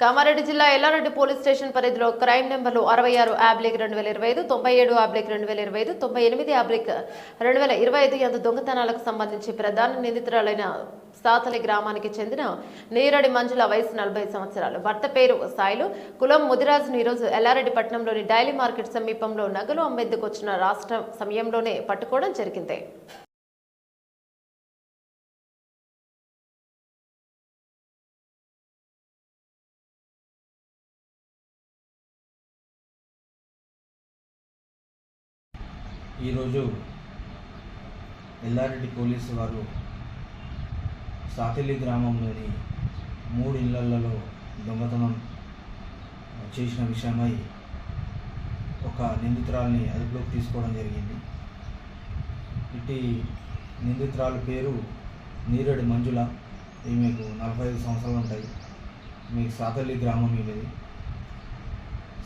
కామారెడ్డి జిల్లా Yellareddy police station పరిధిలో crime నెంబర్లు అరవై ఆరు యాబ్లిక్ రెండు వేల ఇరవై ఐదు తొంభై ఏడు యాబ్లిక్ రెండు వేల ఇరవై ఐదు తొంభై ఎనిమిది యాబ్లిక్ రెండు వేల ఇరవై ఐదు ఎందు దొంగతనాలకు సంబంధించి ప్రధాన నిందితురాలైన సాతలి గ్రామానికి చెందిన నీరడి మంజుల వయసు నలభై సంవత్సరాలు. భర్త పేరు సాయిలు. కులం ముదిరాజును ఈరోజు ఎల్లారెడ్డి పట్టణంలోని డైలీ మార్కెట్ సమీపంలో నగలు అమ్మేందుకు వచ్చిన రాష్ట్ర సమయంలోనే పట్టుకోవడం జరిగింది. ఈరోజు ఎల్లారెడ్డి పోలీసు వారు సాతిలి గ్రామంలోని మూడు ఇళ్ళలో దొంగతనం చేసిన విషయమై ఒక నిందితురాల్ని అదుపులోకి తీసుకోవడం జరిగింది. ఇటు నిందితురాలు పేరు నీరడి మంజుల. ఈమెకు నలభై ఐదు సంవత్సరాలు ఉంటాయి. మీకు సాతల్లి గ్రామం ఈమెది.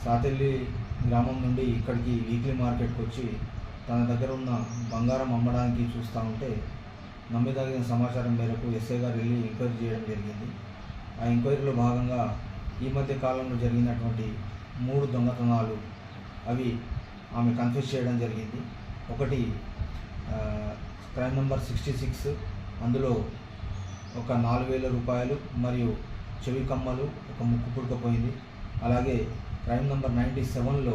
సాతెల్లి గ్రామం నుండి ఇక్కడికి వీక్లీ మార్కెట్కి వచ్చి తన దగ్గర ఉన్న బంగారం అమ్మడానికి చూస్తూ ఉంటే నమ్మదగిన సమాచారం మేరకు ఎస్ఐ గారు వెళ్ళి ఎంక్వైరీ చేయడం జరిగింది. ఆ ఎంక్వైరీలో భాగంగా ఈ మధ్య కాలంలో జరిగినటువంటి మూడు దొంగతనాలు అవి ఆమె కన్ఫ్యూజ్ చేయడం జరిగింది. ఒకటి క్రైమ్ నెంబర్ సిక్స్టీ సిక్స్ అందులో ఒక నాలుగు వేల రూపాయలు మరియు చెవి కమ్మలు ఒక ముక్కు పుడకపోయింది అలాగే క్రైమ్ నెంబర్ నైంటీ సెవెన్లో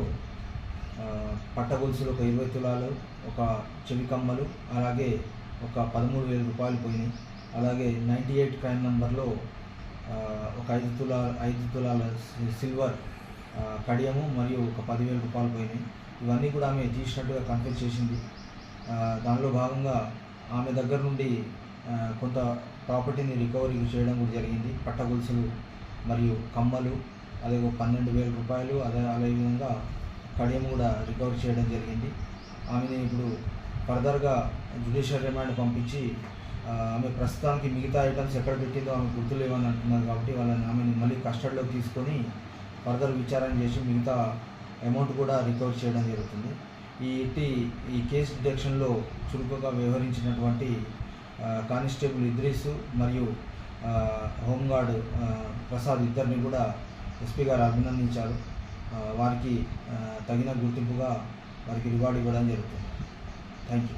పట్టగొలుసులు ఒక ఇరవై తులాలు ఒక చెవి కమ్మలు అలాగే ఒక పదమూడు వేల రూపాయలు పోయినాయి. అలాగే నైంటీ ఎయిట్ క్రైమ్ నెంబర్లో ఒక ఐదు తులా ఐదు తులాల సిల్వర్ కడియము మరియు ఒక పదివేల రూపాయలు పోయినాయి. ఇవన్నీ కూడా ఆమె తీసినట్టుగా కన్ఫ్యూజ్ చేసింది. దానిలో భాగంగా ఆమె దగ్గర నుండి కొంత ప్రాపర్టీని రికవరీ చేయడం కూడా జరిగింది. పట్టగొలుసులు మరియు కమ్మలు అదే ఒక పన్నెండు వేల రూపాయలు అదే అదేవిధంగా కడియం కూడా రికవర్ చేయడం జరిగింది. ఆమెని ఇప్పుడు ఫర్దర్గా జ్యుడిషియల్ రిమాండ్ పంపించి ఆమె ప్రస్తుతానికి మిగతా ఐటమ్స్ ఎక్కడ పెట్టిందో ఆమె గుర్తులేవని అంటున్నారు కాబట్టి వాళ్ళని ఆమెను మళ్ళీ కస్టడీలోకి తీసుకొని ఫర్దర్ విచారణ చేసి మిగతా అమౌంట్ కూడా రికవర్ చేయడం జరుగుతుంది. ఈ ఇట్టి ఈ కేసు డిటెక్షన్లో చురుకుగా వ్యవహరించినటువంటి కానిస్టేబుల్ ఇద్రీసు మరియు హోంగార్డు ప్రసాద్ ఇద్దరిని కూడా ఎస్పీ గారు అభినందించారు. వారికి తగిన గుర్తింపుగా వారికి రివార్డు ఇవ్వడం జరుగుతుంది. Thank you